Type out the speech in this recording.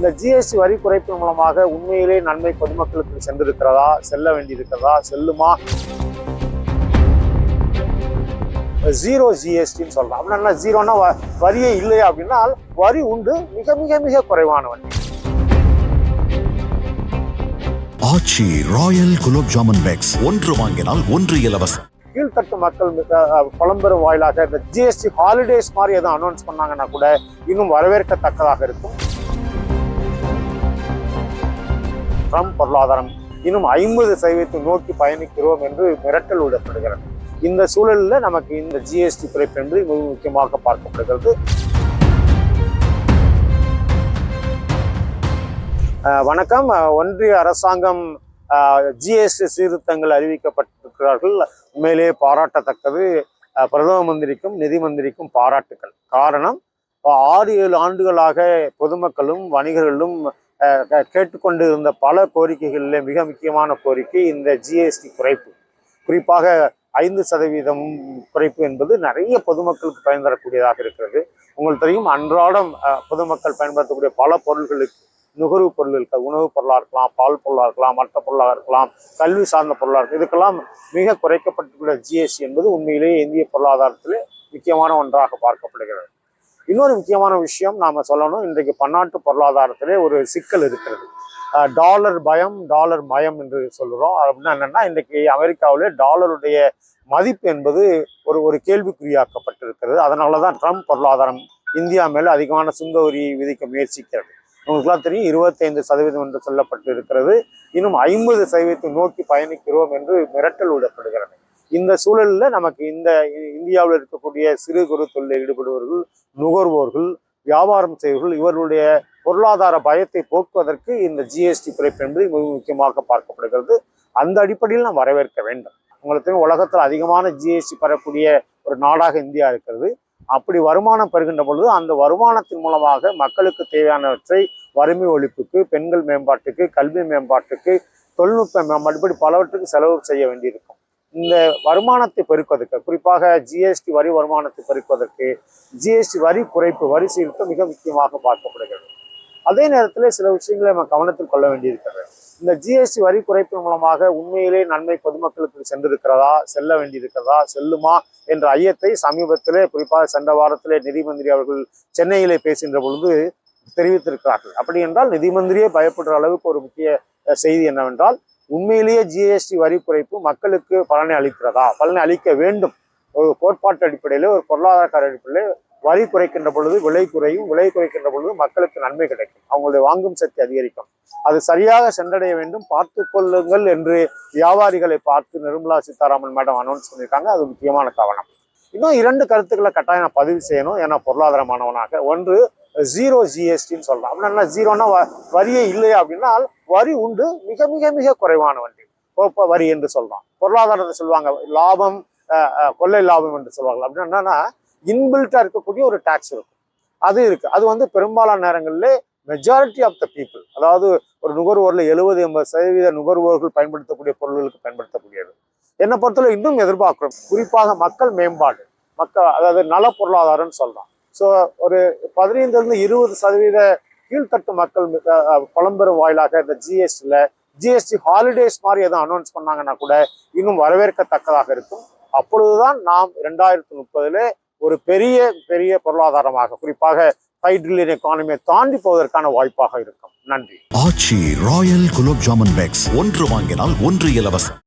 இந்த ஜிஎஸ்டி வரி குறைப்பு மூலமாக உண்மையிலே நன்மை பொதுமக்களுக்கு சென்றிருக்கிறதா? செல்ல வேண்டியிருக்கிறதா? செல்லுமா? ஜீரோ ஜிஎஸ்டின்னு சொல்லலாம் அப்படின்னா ஜீரோனா வ- வரியே இல்லையா? அப்படின்னா வரி உண்டு. மிக மிக மிக குறைவான வரி. Aachi royal gulab jamun packs. ஒன்று வாங்கினால் ஒன்று இலவசம் கீழ்த்தட்டு மக்கள் புலம்பெறும் வாயிலாக இந்த ஜிஎஸ்டி ஹாலிடேஸ் மாதிரி எதுவும் அனௌன்ஸ் பண்ணாங்கன்னா கூட இன்னும் வரவேற்கத்தக்கதாக இருக்கும். ட்ரம்ப் பொருளாதாரம். இன்னும் ஐம்பது சதவீதத்தை நோக்கி பயணிக்கிறோம் என்று மிரட்டல் விடப்படுகிறது. இந்த சூழலில் நமக்கு இந்த ஜிஎஸ்டி குறைப்பு என்று மிக முக்கியமாக பார்க்கப்படுகிறது. வணக்கம். ஒன்றிய அரசாங்கம் ஜிஎஸ்டி சீர்திருத்தங்கள் அறிவிக்கப்பட்டிருக்கிறார்கள். உண்மையிலேயே பாராட்டத்தக்கது. பிரதம மந்திரிக்கும் நிதி மந்திரிக்கும் பாராட்டுக்கள். காரணம் ஆறு ஏழு ஆண்டுகளாக பொதுமக்களும் வணிகர்களும் கேட்டுக்கொண்டு இருந்த பல கோரிக்கைகளில் மிக முக்கியமான கோரிக்கை இந்த ஜிஎஸ்டி குறைப்பு. குறிப்பாக ஐந்து சதவீதம் குறைப்பு என்பது நிறைய பொதுமக்களுக்கு பயன் தரக்கூடியதாக இருக்கிறது. உங்களுக்கு தெரியும் அன்றாடம் பொதுமக்கள் பயன்படுத்தக்கூடிய பல பொருள்களுக்கு நுகர்வு பொருள்களுக்கு உணவுப் பொருளாக இருக்கலாம் பால் பொருளாக இருக்கலாம் மற்ற பொருளாக இருக்கலாம் கல்வி சார்ந்த பொருளாக இருக்கும் இதுக்கெல்லாம் மிக குறைக்கப்பட்டுள்ள ஜிஎஸ்டி என்பது உண்மையிலேயே இந்திய பொருளாதாரத்தில் முக்கியமான ஒன்றாக பார்க்கப்படுகிறது. இன்னொரு முக்கியமான விஷயம் நாம சொல்லணும். இன்றைக்கு பன்னாட்டு பொருளாதாரத்திலே ஒரு சிக்கல் இருக்கிறது. டாலர் பயம் டாலர் மயம் என்று சொல்கிறோம் அப்படின்னா என்னென்னா இன்றைக்கு அமெரிக்காவிலே டாலருடைய மதிப்பு என்பது ஒரு ஒரு கேள்விக்குறியாக்கப்பட்டிருக்கிறது. அதனால தான் ட்ரம்ப் பொருளாதாரம் இந்தியா மேலே அதிகமான சுங்க வரி விதிக்க முயற்சிக்கிறது. உங்களுக்குலாம் தெரியும் இருபத்தைந்து சதவீதம் என்று சொல்லப்பட்டு இருக்கிறது இன்னும் ஐம்பது சதவீதத்தை நோக்கி பயணிக்கிறோம் என்று மிரட்டல் விடப்படுகிறது. இந்த சூழலில் நமக்கு இந்த இ- இந்தியாவில் இருக்கக்கூடிய சிறு குறு தொழிலில் ஈடுபடுபவர்கள் நுகர்வோர்கள் வியாபாரம் செய்வர்கள் இவர்களுடைய பொருளாதார பயத்தை போக்குவதற்கு இந்த ஜிஎஸ்டி குறைப்பு என்பது மிக முக்கியமாக பார்க்கப்படுகிறது. அந்த அடிப்படையில் நாம் வரவேற்க வேண்டும். உங்களுக்கு தெரியும் உலகத்தில் அதிகமான ஜிஎஸ்டி பெறக்கூடிய ஒரு நாடாக இந்தியா இருக்கிறது. அப்படி வருமானம் பெறுகின்ற பொழுது அந்த வருமானத்தின் மூலமாக மக்களுக்கு தேவையானவற்றை வறுமை ஒழிப்புக்கு பெண்கள் மேம்பாட்டுக்கு கல்வி மேம்பாட்டுக்கு தொழில்நுட்ப மேம்பாடு இப்படி பலவற்றுக்கு செலவு செய்ய வேண்டியிருக்கும். இந்த வருமானத்தை பெருக்குவதற்கு குறிப்பாக ஜிஎஸ்டி வரி வருமானத்தை பெருக்குவதற்கு ஜிஎஸ்டி வரி குறைப்பு வரி சீர்திருத்தம் மிக முக்கியமாக பார்க்கப்படுகிறது. அதே நேரத்தில் சில விஷயங்களை நம்ம கவனத்தில் கொள்ள வேண்டியிருக்கிறது. இந்த ஜிஎஸ்டி வரி குறைப்பு மூலமாக உண்மையிலே நன்மை பொதுமக்களுக்கு சென்றிருக்கிறதா செல்ல வேண்டியிருக்கிறதா செல்லுமா என்ற ஐயத்தை சமீபத்திலே குறிப்பாக சென்ற வாரத்திலே நிதி மந்திரி அவர்கள் சென்னையிலே பேசுகின்ற பொழுது தெரிவித்திருக்கிறார்கள். அப்படி என்றால் நிதி மந்திரியே பயப்படுற அளவுக்கு ஒரு முக்கிய செய்தி என்னவென்றால் உண்மையிலேயே ஜிஎஸ்டி வரி குறைப்பு மக்களுக்கு பலனை அளிக்கிறதா? பலனை அளிக்க வேண்டும். ஒரு கோட்பாட்டு அடிப்படையில் ஒரு பொருளாதார அடிப்படையில் வரி குறைக்கின்ற பொழுது விலை குறையும். விலை குறைக்கின்ற பொழுது மக்களுக்கு நன்மை கிடைக்கும். அவங்களுடைய வாங்கும் சக்தி அதிகரிக்கும். அது சரியாக சென்றடைய வேண்டும். பார்த்து கொள்ளுங்கள் என்று வியாபாரிகளை பார்த்து நிர்மலா சீதாராமன் மேடம் அனௌன்ஸ் பண்ணியிருக்காங்க. அது முக்கியமான கவனம். இன்னும் இரண்டு கருத்துக்களை கட்டாயம் நான் பதிவு செய்யணும். ஏன்னா பொருளாதார மாணவனாக. ஒன்று ஜீரோ ஜிஎஸ்டின்னு சொல்லலாம். அப்படின்னா ஜீரோனா வ- வரியே இல்லையா அப்படின்னா வரி உண்டு. மிக மிக மிக குறைவான வண்டி. வரி என்று சொல்லலாம். பொருளாதாரத்தை சொல்லுவாங்க. லாபம் கொள்ளை லாபம் என்று சொல்லுவாங்க அப்படின்னா என்னன்னா இன்பில்ட்டாக இருக்கக்கூடிய ஒரு டாக்ஸ் இருக்கும். அது இருக்கு. அது வந்து பெரும்பாலான நேரங்களில் மெஜாரிட்டி ஆஃப் த பீப்புள் அதாவது ஒரு நுகர்வோரில் எழுபது எண்பது சதவீத நுகர்வோர்கள் பயன்படுத்தக்கூடிய பொருள்களுக்கு பயன்படுத்தக்கூடியது. என்னை பொறுத்தவரை இன்னும் எதிர்பார்க்கிறோம். குறிப்பாக மக்கள் மேம்பாடு. மக்கள் அதாவது நல பொருளாதாரம்னு சொல்லலாம். ஸோ ஒரு பதினைந்துலேருந்து இருபது சதவீத கீழ்த்தட்டு மக்கள் அஹ், புலம்பெறும் வாயிலாக இந்த ஜிஎஸ்டியில் ஜிஎஸ்டி ஹாலிடேஸ் மாதிரி எதுவும் அனௌன்ஸ் பண்ணாங்கன்னா கூட இன்னும் வரவேற்கத்தக்கதாக இருக்கும். அப்பொழுதுதான் நாம் ரெண்டாயிரத்தி முப்பதில் ஒரு பெரிய பெரிய பொருளாதாரமாக குறிப்பாக ஃபைவ் ட்ரில்லியன் எக்கானமியை தாண்டி போவதற்கான வாய்ப்பாக இருக்கும். நன்றி. ஆட்சி ராயல் குலோப் ஜாமுன் பேக்ஸ் ஒன்று வாங்கினால் ஒன்று இலவசம்.